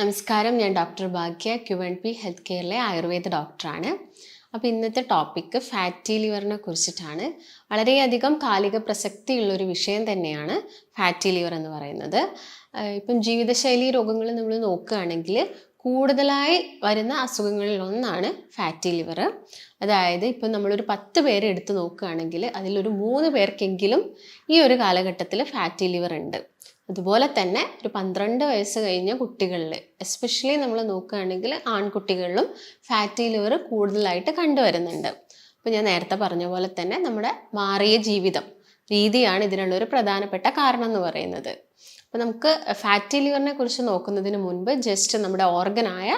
നമസ്കാരം. ഞാൻ doctor Bhagya Q N P health കെയറിലെ Ayurveda ഡോക്ടറാണ്. അപ്പോൾ ഇന്നത്തെ ടോപ്പിക്ക് ഫാറ്റി ലിവറിനെ കുറിച്ചിട്ടാണ്. വളരെയധികം കാലിക പ്രസക്തിയുള്ളൊരു വിഷയം തന്നെയാണ് ഫാറ്റി ലിവർ എന്ന് പറയുന്നത്. ഇപ്പം ജീവിതശൈലി രോഗങ്ങൾ നമ്മൾ നോക്കുകയാണെങ്കിൽ കൂടുതലായി വരുന്ന അസുഖങ്ങളിൽ ഒന്നാണ് ഫാറ്റി ലിവർ അതായത് ഇപ്പം നമ്മളൊരു പത്ത് പേരെ എടുത്ത് നോക്കുകയാണെങ്കിൽ അതിലൊരു മൂന്ന് പേർക്കെങ്കിലും ഈ ഒരു കാലഘട്ടത്തിൽ ഫാറ്റി ലിവർ ഉണ്ട്. അതുപോലെ തന്നെ ഒരു പന്ത്രണ്ട് വയസ്സ് കഴിഞ്ഞ കുട്ടികളിൽ എസ്പെഷ്യലി നമ്മൾ നോക്കുകയാണെങ്കിൽ ആൺകുട്ടികളിലും ഫാറ്റി ലിവർ കൂടുതലായിട്ട് കണ്ടുവരുന്നുണ്ട്. അപ്പോൾ ഞാൻ നേരത്തെ പറഞ്ഞ പോലെ തന്നെ നമ്മുടെ മാറിയ ജീവിതം രീതിയാണ് ഇതിനുള്ള ഒരു പ്രധാനപ്പെട്ട കാരണം എന്ന് പറയുന്നത്. അപ്പോൾ നമുക്ക് ഫാറ്റി ലിവറിനെ കുറിച്ച് നോക്കുന്നതിന് മുൻപ് ജസ്റ്റ് നമ്മുടെ ഓർഗനായ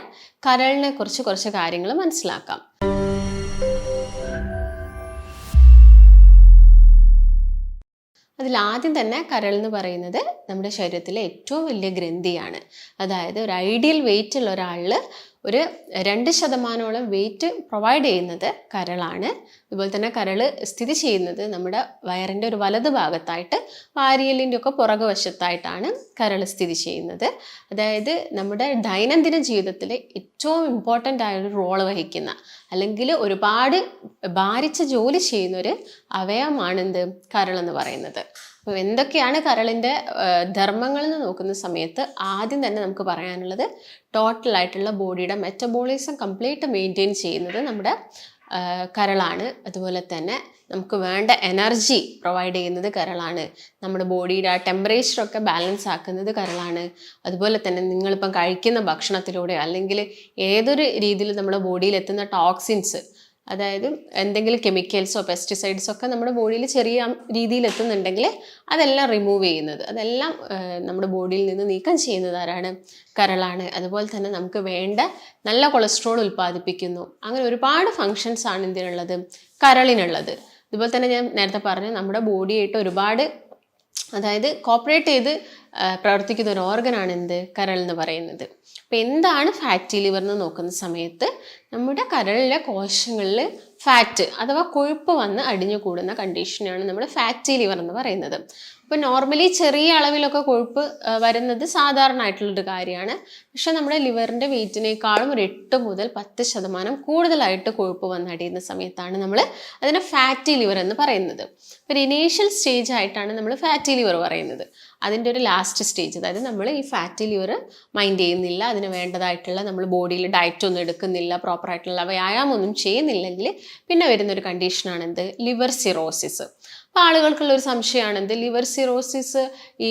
കരളിനെ കുറിച്ച് കുറച്ച് കാര്യങ്ങൾ മനസ്സിലാക്കാം. അതിൽ ആദ്യം തന്നെ കരൾ എന്ന് പറയുന്നത് നമ്മുടെ ശരീരത്തിലെ ഏറ്റവും വലിയ ഗ്രന്ഥിയാണ്. അതായത് ഒരു ഐഡിയൽ വെയിറ്റ് ഉള്ള ഒരാളിൽ ഒരു രണ്ട് ശതമാനോളം വെയിറ്റ് പ്രൊവൈഡ് ചെയ്യുന്നത് കരളാണ്. അതുപോലെ തന്നെ കരൾ സ്ഥിതി ചെയ്യുന്നത് നമ്മുടെ വയറിന്റെ ഒരു വലത് ഭാഗത്തായിട്ട് വാരിയലിന്റെ ഒക്കെ പുറകു വശത്തായിട്ടാണ് കരൾ സ്ഥിതി ചെയ്യുന്നത്. അതായത് നമ്മുടെ ദൈനംദിന ജീവിതത്തിൽ ഏറ്റവും ഇമ്പോർട്ടന്റ് ആയൊരു റോൾ വഹിക്കുന്ന അല്ലെങ്കിൽ ഒരുപാട് ഭാരിച്ച ജോലി ചെയ്യുന്നൊരു അവയവമാണ് എന്ത് കരളെന്ന് പറയുന്നത്. അപ്പോൾ എന്തൊക്കെയാണ് കരളിന്റെ ധർമ്മങ്ങൾ എന്ന് നോക്കുന്ന സമയത്ത് ആദ്യം തന്നെ നമുക്ക് പറയാനുള്ളത് ടോട്ടലായിട്ടുള്ള ബോഡിയുടെ മെറ്റബോളിസം കംപ്ലീറ്റ് മെയിന്റെയിൻ ചെയ്യുന്നത് നമ്മുടെ കരളാണ്. അതുപോലെ തന്നെ നമുക്ക് വേണ്ട എനർജി പ്രൊവൈഡ് ചെയ്യുന്നത് കരളാണ്. നമ്മുടെ ബോഡിയുടെ ആ ടെമ്പറേച്ചറൊക്കെ ബാലൻസ് ആക്കുന്നത് കരളാണ്. അതുപോലെ തന്നെ നിങ്ങളിപ്പം കഴിക്കുന്ന ഭക്ഷണത്തിലൂടെ അല്ലെങ്കിൽ ഏതൊരു രീതിയിൽ നമ്മുടെ ബോഡിയിൽ എത്തുന്ന ടോക്സിൻസ് അതായത് എന്തെങ്കിലും കെമിക്കൽസോ പെസ്റ്റിസൈഡ്സോ ഒക്കെ നമ്മുടെ ബോഡിയിൽ ചെറിയ രീതിയിൽ എത്തുന്നുണ്ടെങ്കിൽ അതെല്ലാം റിമൂവ് ചെയ്യുന്നത്. അതെല്ലാം നമ്മുടെ ബോഡിയിൽ നിന്ന് നീക്കം ചെയ്യുന്നത് ആരാണ്? കരളാണ്. അതുപോലെ തന്നെ നമുക്ക് വേണ്ട നല്ല കൊളസ്ട്രോൾ ഉൽപ്പാദിപ്പിക്കുന്നു. അങ്ങനെ ഒരുപാട് ഫങ്ഷൻസ് ആണ് ഇതിനുള്ളത്. കരളിനുള്ളത്. അതുപോലെ തന്നെ ഞാൻ നേരത്തെ പറഞ്ഞു നമ്മുടെ ബോഡിയായിട്ട് ഒരുപാട് അതായത് കോപ്പറേറ്റ് ചെയ്ത് പ്രവർത്തിക്കുന്ന ഒരു ഓർഗനാണ് എന്ത്? കരൾ എന്ന് പറയുന്നത്. അപ്പോൾ എന്താണ് ഫാറ്റി ലിവർ എന്ന് നോക്കുന്ന സമയത്ത് നമ്മുടെ കരളിലെ കോശങ്ങളിൽ ഫാറ്റ് അഥവാ കൊഴുപ്പ് വന്ന് അടിഞ്ഞു കൂടുന്ന കണ്ടീഷനാണ് നമ്മൾ ഫാറ്റി ലിവർ എന്ന് പറയുന്നത്. അപ്പോൾ നോർമലി ചെറിയ അളവിലൊക്കെ കൊഴുപ്പ് വരുന്നത് സാധാരണമായിട്ടുള്ളൊരു കാര്യമാണ്. പക്ഷേ നമ്മുടെ ലിവറിന്റെ വെയിറ്റിനേക്കാളും ഒരു എട്ട് മുതൽ പത്ത് ശതമാനം കൂടുതലായിട്ട് കൊഴുപ്പ് വന്നടിയുന്ന സമയത്താണ് നമ്മൾ അതിനെ ഫാറ്റി ലിവർ എന്ന് പറയുന്നത്. ഒരു ഇനീഷ്യൽ സ്റ്റേജ് ആയിട്ടാണ് നമ്മൾ ഫാറ്റി ലിവർ പറയുന്നത്. അതിന്റെ ഒരു ലാസ്റ്റ് സ്റ്റേജ് അതായത് നമ്മൾ ഈ ഫാറ്റി ലിവർ മൈൻഡ് ചെയ്യുന്നില്ല. അതിന് വേണ്ടതായിട്ടുള്ള നമ്മൾ ബോഡിയിൽ ഡയറ്റ് ഒന്നും എടുക്കുന്നില്ല പ്രോപ്പറായിട്ടുള്ള വ്യായാമം ഒന്നും ചെയ്യുന്നില്ലെങ്കിൽ പിന്നെ വരുന്നൊരു കണ്ടീഷനാണ് എന്ത് ലിവർ സിറോസിസ് അപ്പോൾ ആളുകൾക്കുള്ള ഒരു സംശയമാണ് എന്ത് ലിവർ സിറോസിസ് ഈ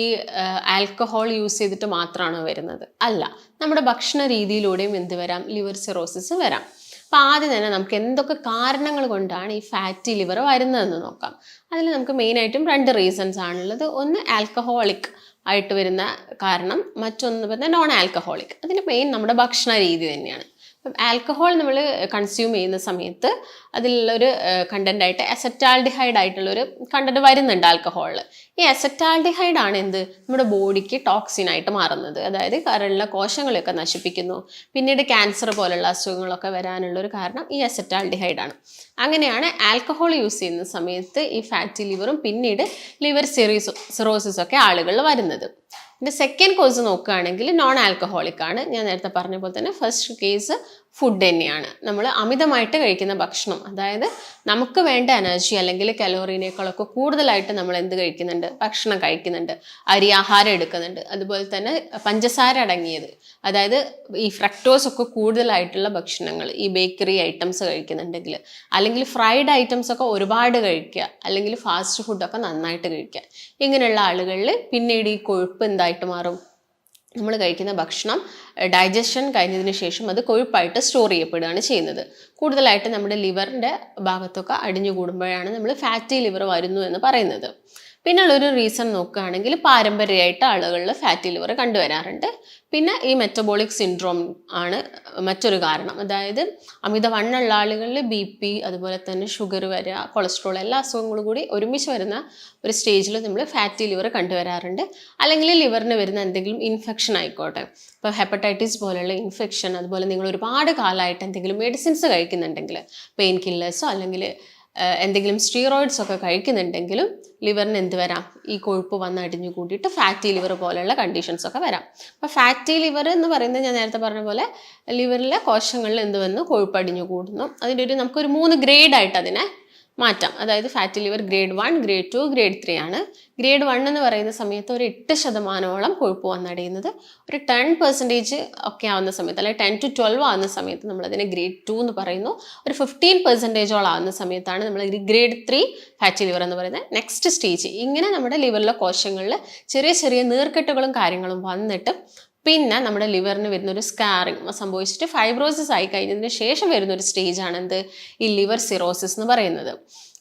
ആൽക്കഹോൾ യൂസ് ചെയ്തിട്ട് മാത്രമാണോ വരുന്നത്? അല്ല. നമ്മുടെ ഭക്ഷണ രീതിയിലൂടെയും എന്ത് വരാം? ലിവർ സിറോസിസ് വരാം. അപ്പോൾ ആദ്യം തന്നെ നമുക്ക് എന്തൊക്കെ കാരണങ്ങൾ കൊണ്ടാണ് ഈ ഫാറ്റി ലിവർ വരുന്നതെന്ന് നോക്കാം. അതിൽ നമുക്ക് മെയിനായിട്ടും രണ്ട് റീസൺസ് ആണുള്ളത്. ഒന്ന് ആൽക്കഹോളിക് ആയിട്ട് വരുന്ന കാരണം മറ്റൊന്ന് പറഞ്ഞാൽ നോൺ ആൽക്കഹോളിക് അതിന് മെയിൻ നമ്മുടെ ഭക്ഷണ രീതി തന്നെയാണ്. അപ്പം ആൽക്കഹോൾ നമ്മൾ കൺസ്യൂം ചെയ്യുന്ന സമയത്ത് അതിലുള്ളൊരു കണ്ടന്റ് ആയിട്ട് അസറ്റാൾഡിഹൈഡ് ആയിട്ടുള്ളൊരു കണ്ടന്റ് വരുന്നുണ്ട് ആൽക്കഹോളിൽ. ഈ അസെറ്റാൾഡിഹൈഡ് ആണ് എന്ത്? നമ്മുടെ ബോഡിക്ക് ടോക്സിൻ ആയിട്ട് മാറുന്നത്. അതായത് കരളിലെ കോശങ്ങളെയൊക്കെ നശിപ്പിക്കുന്നു. പിന്നീട് ക്യാൻസർ പോലുള്ള അസുഖങ്ങളൊക്കെ വരാനുള്ള ഒരു കാരണം ഈ അസെറ്റാൾഡിഹൈഡ് ആണ്. അങ്ങനെയാണ് ആൽക്കഹോൾ യൂസ് ചെയ്യുന്ന സമയത്ത് ഈ ഫാറ്റി ലിവറും പിന്നീട് ലിവർ സിറീസും സിറോസിസ് ഒക്കെ ആളുകളിൽ വരുന്നത്. ഇതിന്റെ സെക്കൻഡ് കോഴ്സ് നോക്കുകയാണെങ്കിൽ നോൺ ആൽക്കഹോളിക് ആണ്. ഞാൻ നേരത്തെ പറഞ്ഞ പോലെ തന്നെ ഫസ്റ്റ് കേസ് ഫുഡ് തന്നെയാണ്. നമ്മൾ അമിതമായിട്ട് കഴിക്കുന്ന ഭക്ഷണം അതായത് നമുക്ക് വേണ്ട എനർജി അല്ലെങ്കിൽ കലോറിനേക്കാളൊക്കെ കൂടുതലായിട്ട് നമ്മൾ എന്ത് കഴിക്കുന്നുണ്ട്? ഭക്ഷണം കഴിക്കുന്നുണ്ട്. അരി ആഹാരം എടുക്കുന്നുണ്ട്. അതുപോലെ തന്നെ പഞ്ചസാര അടങ്ങിയത്. അതായത് ഈ ഫ്രക്ടോസ് ഒക്കെ കൂടുതലായിട്ടുള്ള ഭക്ഷണങ്ങൾ ഈ ബേക്കറി ഐറ്റംസ് കഴിക്കുന്നുണ്ടെങ്കിൽ. അല്ലെങ്കിൽ ഫ്രൈഡ് ഐറ്റംസ് ഒക്കെ ഒരുപാട് കഴിക്കുക. അല്ലെങ്കിൽ ഫാസ്റ്റ് ഫുഡൊക്കെ നന്നായിട്ട് കഴിക്കുക. ഇങ്ങനെയുള്ള ആളുകളിൽ പിന്നീട് ഈ കൊഴുപ്പ് എന്തായിട്ട് മാറും. നമ്മൾ കഴിക്കുന്ന ഭക്ഷണം ഡൈജഷൻ കഴിഞ്ഞതിന് ശേഷം അത് കൊഴുപ്പായിട്ട് സ്റ്റോർ ചെയ്യപ്പെടുകയാണ് ചെയ്യുന്നത്. കൂടുതലായിട്ട് നമ്മുടെ ലിവറിന്റെ ഭാഗത്തൊക്കെ അടിഞ്ഞു കൂടുമ്പോഴാണ് നമ്മൾ ഫാറ്റി ലിവർ വരുന്നു എന്ന് പറയുന്നത്. പിന്നുള്ളൊരു റീസൺ നോക്കുകയാണെങ്കിൽ പാരമ്പര്യമായിട്ട് ആളുകളിൽ ഫാറ്റി ലിവർ കണ്ടുവരാറുണ്ട്. പിന്നെ ഈ മെറ്റബോളിക് സിൻഡ്രോം ആണ് മറ്റൊരു കാരണം. അതായത് അമിതവണ്ണമുള്ള ആളുകളിൽ ബി പി അതുപോലെ തന്നെ ഷുഗർ വരിക കൊളസ്ട്രോൾ എല്ലാ അസുഖങ്ങളും കൂടി ഒരുമിച്ച് വരുന്ന ഒരു സ്റ്റേജിൽ നമ്മൾ ഫാറ്റി ലിവർ കണ്ടുവരാറുണ്ട്. അല്ലെങ്കിൽ ലിവറിന് വരുന്ന എന്തെങ്കിലും ഇൻഫെക്ഷൻ ആയിക്കോട്ടെ. ഇപ്പോൾ ഹെപ്പറ്റൈറ്റിസ് പോലെയുള്ള ഇൻഫെക്ഷൻ അതുപോലെ നിങ്ങൾ ഒരുപാട് കാലമായിട്ട് എന്തെങ്കിലും മെഡിസിൻസ് കഴിക്കുന്നുണ്ടെങ്കിൽ പെയിൻ കില്ലേഴ്സോ അല്ലെങ്കിൽ എന്തെങ്കിലും സ്റ്റീറോയിഡ്സ് ഒക്കെ കഴിക്കുന്നുണ്ടെങ്കിലും ലിവറിന് എന്ത് വരാം? ഈ കൊഴുപ്പ് വന്ന് അടിഞ്ഞു കൂട്ടിയിട്ട് ഫാറ്റി ലിവർ പോലെയുള്ള കണ്ടീഷൻസ് ഒക്കെ വരാം. അപ്പോൾ ഫാറ്റി ലിവർ എന്ന് പറയുന്നത് ഞാൻ നേരത്തെ പറഞ്ഞ പോലെ ലിവറിലെ കോശങ്ങളിൽ എന്ത് വന്നു? കൊഴുപ്പ് അടിഞ്ഞു കൂടുന്നു. അതിന്റെ ഒരു നമുക്കൊരു മൂന്ന് ഗ്രേഡായിട്ട് അതിനെ മാറ്റാം. അതായത് fatty liver grade one grade two grade three ആണ്. ഗ്രേഡ് വൺ എന്ന് പറയുന്ന സമയത്ത് ഒരു എട്ട് ശതമാനോളം കൊഴുപ്പ് വന്നടയുന്നത്. ഒരു ടെൻ പെർസെന്റേജ് ഒക്കെ ആവുന്ന സമയത്ത് അല്ലെങ്കിൽ ടെൻ ടു ട്വൽവ് ആവുന്ന സമയത്ത് നമ്മളതിനെ ഗ്രേഡ് ടു എന്ന് പറയുന്നു. ഒരു ഫിഫ്റ്റീൻ പെർസെന്റേജോളം ആവുന്ന സമയത്താണ് നമ്മൾ ഗ്രേഡ് ത്രീ ഫാറ്റി ലിവർ എന്ന് പറയുന്നത്. നെക്സ്റ്റ് സ്റ്റേജ് ഇങ്ങനെ നമ്മുടെ ലിവറിലെ കോശങ്ങളിൽ ചെറിയ ചെറിയ നീർക്കെട്ടുകളും കാര്യങ്ങളും വന്നിട്ട് പിന്നെ നമ്മുടെ ലിവറിന് വരുന്ന ഒരു സ്കാറിങ് സംഭവിച്ചിട്ട് ഫൈബ്രോസിസ് ആയി കഴിഞ്ഞതിന് ശേഷം വരുന്ന ഒരു സ്റ്റേജാണ് എന്ത്? ഈ ലിവർ സിറോസിസ് എന്ന് പറയുന്നത്.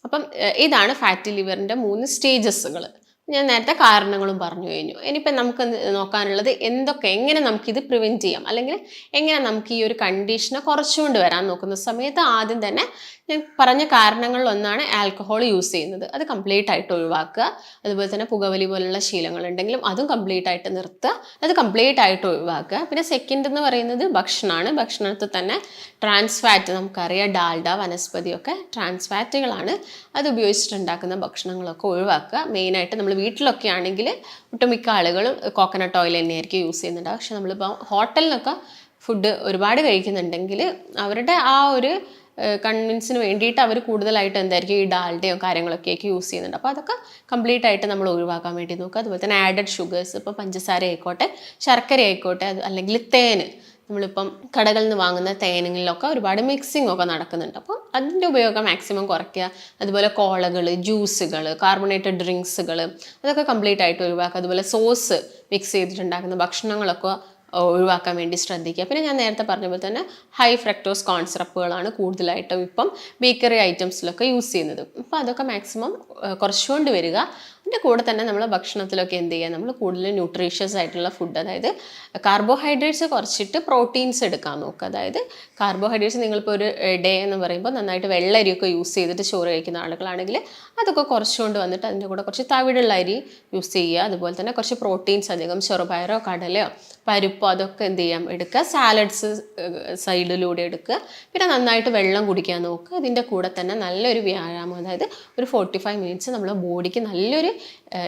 അപ്പം ഇതാണ് ഫാറ്റി ലിവറിന്റെ മൂന്ന് സ്റ്റേജസുകൾ ഞാൻ നേരത്തെ കാരണങ്ങളും പറഞ്ഞു കഴിഞ്ഞു. ഇനിയിപ്പം നമുക്ക് നോക്കാനുള്ളത് എന്തൊക്കെ എങ്ങനെ നമുക്കിത് പ്രിവെന്റ് ചെയ്യാം? അല്ലെങ്കിൽ എങ്ങനെ നമുക്ക് ഈ ഒരു കണ്ടീഷനെ കുറച്ചുകൊണ്ട് വരാൻ നോക്കുന്ന സമയത്ത് ആദ്യം തന്നെ ഞാൻ പറഞ്ഞ കാരണങ്ങളിൽ ഒന്നാണ് ആൽക്കഹോൾ യൂസ് ചെയ്യുന്നത്. അത് കംപ്ലീറ്റ് ആയിട്ട് ഒഴിവാക്കുക. അതുപോലെ തന്നെ പുകവലി പോലുള്ള ശീലങ്ങൾ ഉണ്ടെങ്കിലും അതും കംപ്ലീറ്റ് ആയിട്ട് നിർത്തുക. അത് കംപ്ലീറ്റ് ആയിട്ട് ഒഴിവാക്കുക. പിന്നെ സെക്കൻഡ് എന്ന് പറയുന്നത് ഭക്ഷണമാണ്. ഭക്ഷണത്തിൽ തന്നെ ട്രാൻസ് ഫാറ്റ് നമുക്കറിയാം. ഡാൽഡ വനസ്പതിയൊക്കെ ട്രാൻസ് ഫാറ്റുകളാണ് അത് ഉപയോഗിച്ചിട്ടുണ്ടാക്കുന്ന ഭക്ഷണങ്ങളൊക്കെ ഒഴിവാക്കുക. മെയിനായിട്ട് നമ്മൾ വീട്ടിലൊക്കെ ആണെങ്കിൽ ഒട്ടുമിക്ക ആളുകളും കോക്കനട്ട് ഓയിൽ തന്നെയായിരിക്കും യൂസ് ചെയ്യുന്നുണ്ട് പക്ഷെ നമ്മളിപ്പോൾ ഹോട്ടലിനൊക്കെ ഫുഡ് ഒരുപാട് കഴിക്കുന്നുണ്ടെങ്കിൽ അവരുടെ ആ ഒരു കൺവിൻസിന് വേണ്ടിയിട്ട് അവർ കൂടുതലായിട്ട് എന്തായിരിക്കും ഈ ഡാൽഡയോ കാര്യങ്ങളൊക്കെ ആയിരിക്കും യൂസ് ചെയ്യുന്നുണ്ട്. അപ്പോൾ അതൊക്കെ കംപ്ലീറ്റ് ആയിട്ട് നമ്മൾ ഒഴിവാക്കാൻ വേണ്ടി നോക്കുക. അതുപോലെ തന്നെ ആഡഡ് ഷുഗേഴ്സ് ഇപ്പോൾ പഞ്ചസാര ആയിക്കോട്ടെ ശർക്കര ആയിക്കോട്ടെ അത് അല്ലെങ്കിൽ തേന്. നമ്മളിപ്പം കടകളിൽ നിന്ന് വാങ്ങുന്ന തേനുകളിലൊക്കെ ഒരുപാട് മിക്സിംഗ് ഒക്കെ നടക്കുന്നുണ്ട്. അപ്പോൾ അതിന്റെ ഉപയോഗം മാക്സിമം കുറയ്ക്കുക. അതുപോലെ കോളകൾ ജ്യൂസുകൾ കാർബണേറ്റഡ് ഡ്രിങ്ക്സുകൾ അതൊക്കെ കംപ്ലീറ്റ് ആയിട്ട് ഒഴിവാക്കുക. അതുപോലെ സോസ് മിക്സ് ചെയ്തിട്ടുണ്ടാക്കുന്ന ഭക്ഷണങ്ങളൊക്കെ ഒഴിവാക്കാൻ വേണ്ടി ശ്രദ്ധിക്കുക. പിന്നെ ഞാൻ നേരത്തെ പറഞ്ഞ പോലെ തന്നെ ഹൈ ഫ്രക്ടോസ് കോൺസെപ്റ്റുകളാണ് കൂടുതലായിട്ടും ഇപ്പം ബേക്കറി ഐറ്റംസിലൊക്കെ യൂസ് ചെയ്യുന്നത്. അപ്പോൾ അതൊക്കെ മാക്സിമം കുറച്ചുകൊണ്ട് വരിക. അതിന്റെ കൂടെ തന്നെ നമ്മൾ ഭക്ഷണത്തിലൊക്കെ എന്ത് ചെയ്യുക? നമ്മൾ കൂടുതൽ ന്യൂട്രീഷ്യസ് ആയിട്ടുള്ള ഫുഡ് അതായത് കാർബോഹൈഡ്രേറ്റ്സ് കുറച്ചിട്ട് പ്രോട്ടീൻസ് എടുക്കാൻ നോക്കുക. അതായത് കാർബോഹൈഡ്രേറ്റ്സ് നിങ്ങളിപ്പോൾ ഒരു ഡേ എന്ന് പറയുമ്പോൾ നന്നായിട്ട് വെള്ളരിയൊക്കെ യൂസ് ചെയ്തിട്ട് ചോറ് കഴിക്കുന്ന ആളുകളാണെങ്കിൽ അതൊക്കെ കുറച്ചുകൊണ്ട് വന്നിട്ട് അതിന്റെ കൂടെ കുറച്ച് തവിടുള്ള അരി യൂസ് ചെയ്യുക. അതുപോലെ തന്നെ കുറച്ച് പ്രോട്ടീൻസ് അധികം ചെറുപയറോ കടലയോ പരിപ്പോ അതൊക്കെ എന്ത് ചെയ്യാം എടുക്കുക. സാലഡ്സ് സൈഡിലൂടെ എടുക്കുക. പിന്നെ നന്നായിട്ട് വെള്ളം കുടിക്കാൻ നോക്കുക. ഇതിന്റെ കൂടെ തന്നെ നല്ലൊരു വ്യായാമം അതായത് ഒരു ഫോർട്ടി ഫൈവ് മിനിറ്റ്സ് നമ്മൾ ബോഡിക്ക് നല്ലൊരു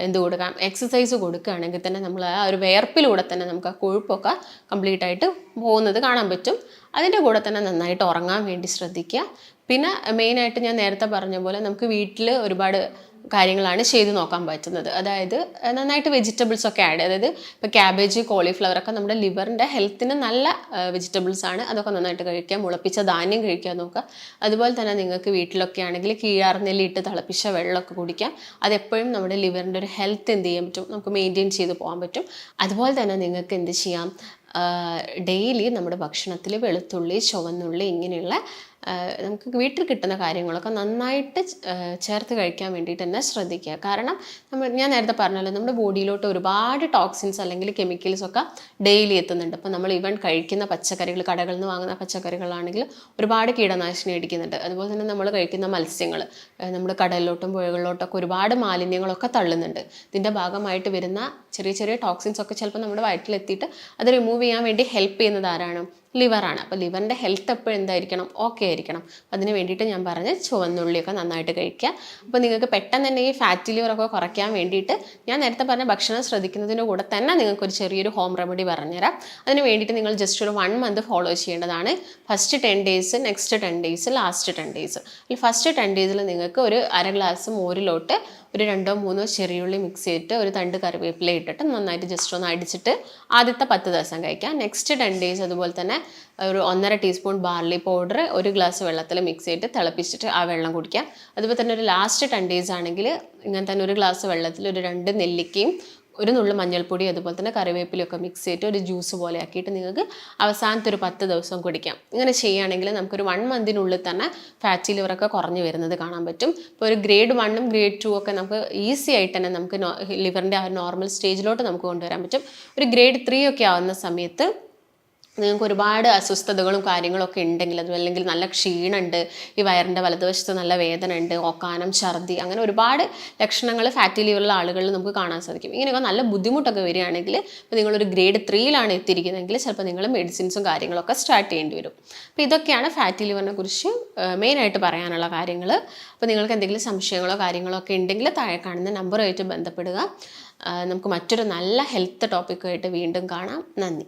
എന്ത് കൊടുക്കാം എക്സസൈസ് കൊടുക്കുകയാണെങ്കിൽ തന്നെ നമ്മൾ ആ ഒരു വേർപ്പിലൂടെ തന്നെ നമുക്ക് ആ കൊഴുപ്പൊക്കെ കംപ്ലീറ്റ് ആയിട്ട് പോകുന്നത് കാണാൻ പറ്റും. അതിന്റെ കൂടെ തന്നെ നന്നായിട്ട് ഉറങ്ങാൻ വേണ്ടി ശ്രദ്ധിക്കുക. പിന്നെ മെയിനായിട്ട് ഞാൻ നേരത്തെ പറഞ്ഞ പോലെ നമുക്ക് വീട്ടിൽ ഒരുപാട് കാര്യങ്ങളാണ് ചെയ്ത് നോക്കാൻ പറ്റുന്നത്. അതായത് നന്നായിട്ട് വെജിറ്റബിൾസ് ഒക്കെ ആഡ് അതായത് ഇപ്പോൾ ക്യാബേജ് കോളിഫ്ലവർ ഒക്കെ നമ്മുടെ ലിവറിന്റെ ഹെൽത്തിന് നല്ല വെജിറ്റബിൾസ് ആണ്. അതൊക്കെ നന്നായിട്ട് കഴിക്കുക മുളപ്പിച്ച ധാന്യം കഴിക്കാൻ നോക്കുക. അതുപോലെ തന്നെ നിങ്ങൾക്ക് വീട്ടിലൊക്കെ ആണെങ്കിൽ കീഴാർനെല്ലി ഇട്ട് തിളപ്പിച്ച വെള്ളമൊക്കെ കുടിക്കാം അതെപ്പോഴും നമ്മുടെ ലിവറിന്റെ ഒരു ഹെൽത്ത് എന്ത് ചെയ്യാൻ പറ്റും? നമുക്ക് മെയിന്റെയിൻ ചെയ്ത് പോകാൻ പറ്റും. അതുപോലെ തന്നെ നിങ്ങൾക്ക് എന്ത് ചെയ്യാം? ഡെയിലി നമ്മുടെ ഭക്ഷണത്തിൽ വെളുത്തുള്ളി ചുവന്നുള്ളി ഇങ്ങനെയുള്ള നമുക്ക് വീട്ടിൽ കിട്ടുന്ന കാര്യങ്ങളൊക്കെ നന്നായിട്ട് ചേർത്ത് കഴിക്കാൻ വേണ്ടിയിട്ട് തന്നെ ശ്രദ്ധിക്കുക. കാരണം നമ്മൾ ഞാൻ നേരത്തെ പറഞ്ഞല്ലോ നമ്മുടെ ബോഡിയിലോട്ട് ഒരുപാട് ടോക്സിൻസ് അല്ലെങ്കിൽ കെമിക്കൽസ് ഒക്കെ ഡെയിലി എത്തുന്നുണ്ട്. അപ്പോൾ നമ്മൾ ഈവൻ കഴിക്കുന്ന പച്ചക്കറികൾ കടകളിൽ നിന്ന് വാങ്ങുന്ന പച്ചക്കറികളാണെങ്കിൽ ഒരുപാട് കീടനാശിനി അടിക്കുന്നുണ്ട്. അതുപോലെ തന്നെ നമ്മൾ കഴിക്കുന്ന മത്സ്യങ്ങൾ നമ്മൾ കടലിലോട്ടും പുഴകളിലോട്ടൊക്കെ ഒരുപാട് മാലിന്യങ്ങളൊക്കെ തള്ളുന്നുണ്ട്. ഇതിന്റെ ഭാഗമായിട്ട് വരുന്ന ചെറിയ ചെറിയ ടോക്സിൻസ് ഒക്കെ ചിലപ്പോൾ നമ്മുടെ വയറ്റിലെത്തിയിട്ട് അത് റിമൂവ് ചെയ്യാൻ വേണ്ടി ഹെൽപ്പ് ചെയ്യുന്നത് ആരാണ്? ലിവറാണ്. അപ്പോൾ ലിവറിന്റെ ഹെൽത്ത് എപ്പോഴും എന്തായിരിക്കണം? ഓക്കെ ആയിരിക്കണം. അതിന് വേണ്ടിയിട്ട് ഞാൻ പറഞ്ഞ ചുവന്നുള്ളിയൊക്കെ നന്നായിട്ട് കഴിക്കുക. അപ്പോൾ നിങ്ങൾക്ക് പെട്ടെന്ന് തന്നെ ഈ ഫാറ്റ് ലിവറൊക്കെ കുറയ്ക്കാൻ വേണ്ടിയിട്ട് ഞാൻ നേരത്തെ പറഞ്ഞ ഭക്ഷണം ശ്രദ്ധിക്കുന്നതിന്റെ കൂടെ തന്നെ നിങ്ങൾക്ക് ഒരു ചെറിയൊരു ഹോം റെമഡി പറഞ്ഞുതരാം. അതിന് വേണ്ടിയിട്ട് നിങ്ങൾ ജസ്റ്റ് ഒരു വൺ മന്ത് ഫോളോ ചെയ്യേണ്ടതാണ്. First ten days next ten days last ten days. ഈ ഫസ്റ്റ് ടെൻ ഡേയ്സിൽ നിങ്ങൾക്ക് ഒരു അര ഗ്ലാസ് മോരിലോട്ട് ഒരു രണ്ടോ മൂന്നോ ചെറിയുള്ളി മിക്സ് ചെയ്തിട്ട് ഒരു തണ്ട് കറിവേപ്പില ഇട്ടിട്ട് നന്നായിട്ട് ജസ്റ്റ് ഒന്ന് അടിച്ചിട്ട് ആദ്യത്തെ പത്ത് ദിവസം കഴിക്കാം നെക്സ്റ്റ് ടെൻ ഡേയ്സ് അതുപോലെ തന്നെ ഒരു ഒന്നര ടീസ്പൂൺ ബാർലി പൗഡർ ഒരു ഗ്ലാസ് വെള്ളത്തിൽ മിക്സ് ചെയ്തിട്ട് തിളപ്പിച്ചിട്ട് ആ വെള്ളം കുടിക്കാം. അതുപോലെ തന്നെ ഒരു ലാസ്റ്റ് ടെൻ ഡേയ്സ് ആണെങ്കിൽ ഇങ്ങനെ തന്നെ ഒരു ഗ്ലാസ് വെള്ളത്തിൽ ഒരു രണ്ട് നെല്ലിക്കയും ഒരു നുള്ളു മഞ്ഞൾപ്പൊടി അതുപോലെ തന്നെ കറിവേപ്പിലൊക്കെ മിക്സ് ചെയ്തിട്ട് ഒരു ജ്യൂസ് പോലെ ആക്കിയിട്ട് നിങ്ങൾക്ക് അവസാനത്തെ ഒരു പത്ത് ദിവസം കുടിക്കാം. ഇങ്ങനെ ചെയ്യുകയാണെങ്കിൽ നമുക്കൊരു വൺ മന്തിനുള്ളിൽ തന്നെ ഫാറ്റി ലിവറൊക്കെ കുറഞ്ഞു വരുന്നത് കാണാൻ പറ്റും. ഇപ്പോൾ ഒരു ഗ്രേഡ് വണ്ണും ഗ്രേഡ് ടു ഒക്കെ നമുക്ക് ഈസി ആയിട്ട് തന്നെ നമുക്ക് ലിവറിന്റെ ആ നോർമൽ സ്റ്റേജിലോട്ട് നമുക്ക് കൊണ്ടുവരാൻ പറ്റും. ഒരു ഗ്രേഡ് ത്രീ ഒക്കെ ആവുന്ന സമയത്ത് നിങ്ങൾക്ക് ഒരുപാട് അസ്വസ്ഥതകളും കാര്യങ്ങളൊക്കെ ഉണ്ടെങ്കിൽ അതും അല്ലെങ്കിൽ നല്ല ക്ഷീണമുണ്ട് ഈ വയറിന്റെ വലതുവശത്ത് നല്ല വേദന ഉണ്ട് ഒക്കാനം ഛർദി അങ്ങനെ ഒരുപാട് ലക്ഷണങ്ങൾ ഫാറ്റി ലീവറുള്ള ആളുകളിൽ നമുക്ക് കാണാൻ സാധിക്കും. ഇങ്ങനെയൊക്കെ നല്ല ബുദ്ധിമുട്ടൊക്കെ വരികയാണെങ്കിൽ ഇപ്പോൾ നിങ്ങളൊരു ഗ്രേഡ് ത്രീയിലാണ് എത്തിയിരിക്കുന്നതെങ്കിൽ ചിലപ്പോൾ നിങ്ങൾ മെഡിസിൻസും കാര്യങ്ങളൊക്കെ സ്റ്റാർട്ട് ചെയ്യേണ്ടി വരും. അപ്പോൾ ഇതൊക്കെയാണ് ഫാറ്റി ലിവറിനെ കുറിച്ച് മെയിനായിട്ട് പറയാനുള്ള കാര്യങ്ങൾ. അപ്പോൾ നിങ്ങൾക്ക് എന്തെങ്കിലും സംശയങ്ങളോ കാര്യങ്ങളോ ഒക്കെ ഉണ്ടെങ്കിൽ താഴെ കാണുന്ന നമ്പറുമായിട്ട് ബന്ധപ്പെടുക. നമുക്ക് മറ്റൊരു നല്ല ഹെൽത്ത് ടോപ്പിക്കുമായിട്ട് വീണ്ടും കാണാം. നന്ദി.